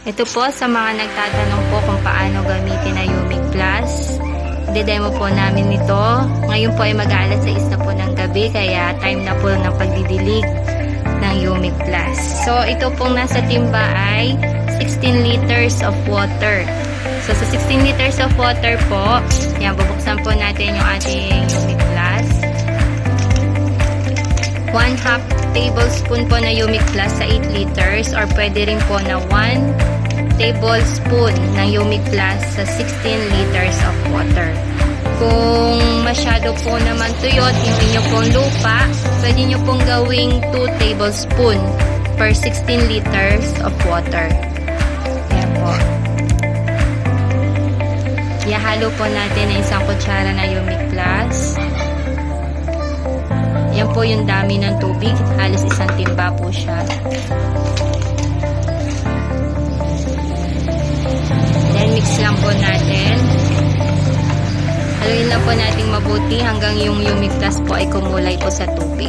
Ito po sa mga nagtatanong po kung paano gamitin na Yumic Plus. Didemo po namin ito. Ngayon po ay mag-aalas 6 na po ng gabi kaya time na po ng pagdidilig ng Yumic Plus. So ito pong nasa timba ay 16 liters of water. So sa 16 liters of water po, yan bubuksan po natin yung ating Yumic Plus. 1 half tablespoon po na Yumic Plus sa 8 liters or pwede rin po na 1 tablespoon ng Yumic Plus sa 16 liters of water. Kung masyado po naman tuyot yung inyo pong lupa, pwede nyo pong gawing 2 tablespoon per 16 liters of water. Ayan po. Ihalo po natin ng isang kutsara na Yumic Plus. Yan po yung dami ng tubig. Halos isang timba po siya. Then mix lang po natin. Haluin lang po natin mabuti hanggang yung Plus po ay kumulay po sa tubig.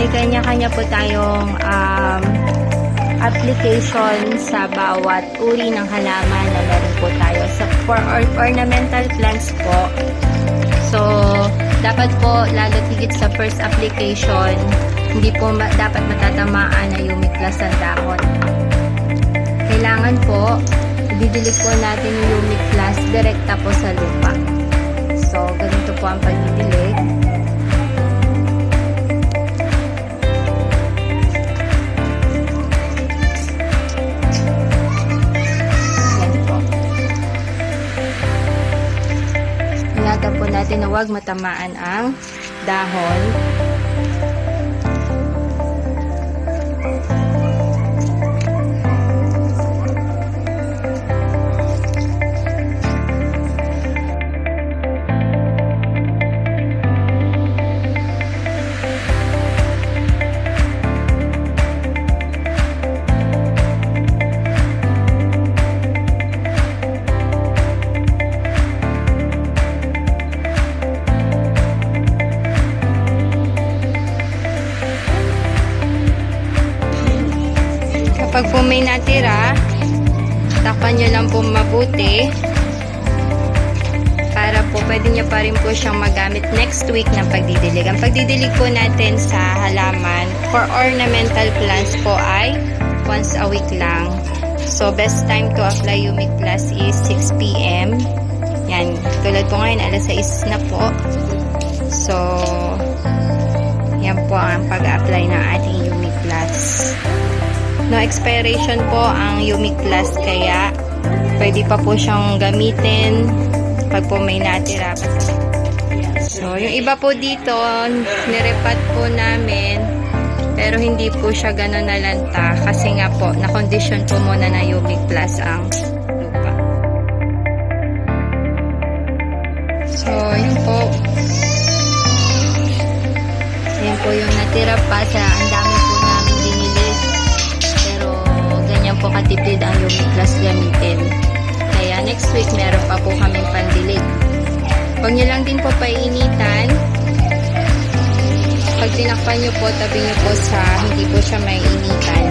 May kanya-kanya po tayong um, application sa bawat uri ng halaman na meron po tayo. So, for or ornamental plants po, so, dapat po, lalo higit sa first application, hindi po ma- dapat matatamaan na Umiclas ang dahon. Kailangan po, didilig po natin yung Umiclas direkta po sa lupa. Natin na huwag matamaan ang dahon. Kapag po may natira, takpan nyo lang po mabuti para po pwede nyo pa rin po siyang magamit next week ng pagdidilig. Ang pagdidilig po natin sa halaman for ornamental plants po ay once a week lang. So, best time to apply Humic Plus is 6 p.m. Yan. Tulad po ngayon, alas 6 na po. So, yan po ang pag-apply ng ating Humic Plus. No expiration po ang Yumic Plus kaya pwede pa po siyang gamitin pag po may natira. So, yung iba po dito, nirepat po namin pero hindi po siya ganun nalanta kasi nga po, na-condition po muna na Yumic Plus ang lupa. So, yun po. Yan po yung natira pa sa ang dami po katipid ang Yumi Plus gamitin. Kaya next week meron pa po kaming pandilig. Huwag nyo lang din po painitan. Pag tinakpan nyo po, tabi nyo po sa hindi po siya may initan.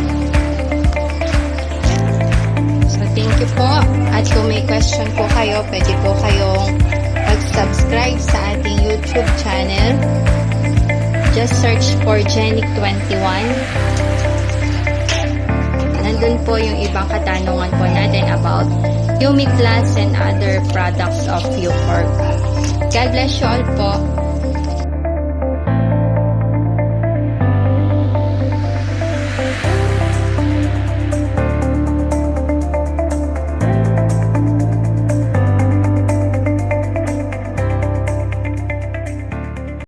So thank you po. At kung may question po kayo, pwede po kayong mag-subscribe sa ating YouTube channel. Just search for Genic21 nandun po yung ibang katanungan po natin about Yumic Plus and other products of Ucorp. God bless you all po.